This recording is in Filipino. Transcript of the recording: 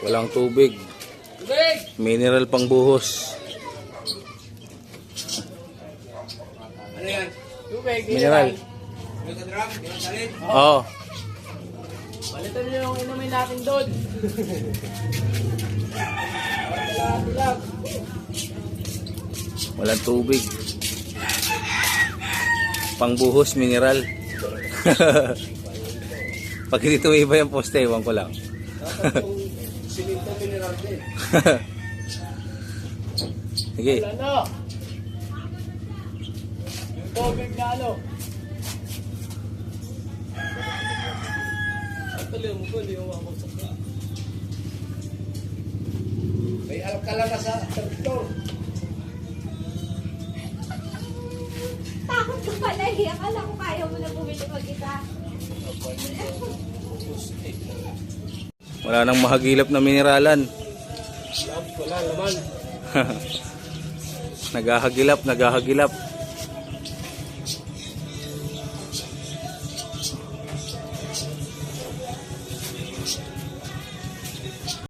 Walang tubig. Mineral pang buhos. Ano yan? Tubig, Mineral. Oo. Palitan nyo yung inumin natin doon. Walang tubig. Pangbuhos, mineral. Pag hindi tumiba yung poste, ewan ko lang. Siminto mineral din. Sige. Ano? Yung tubig na ano? Talim mo ko, hindi mo makusap ka. May alkala na sa tractor. Takot ka pala eh. Akala ko kaya mo na bumili Wala nang mahagilap na mineralan. Wala naman. naghahagilap, naghahagilap.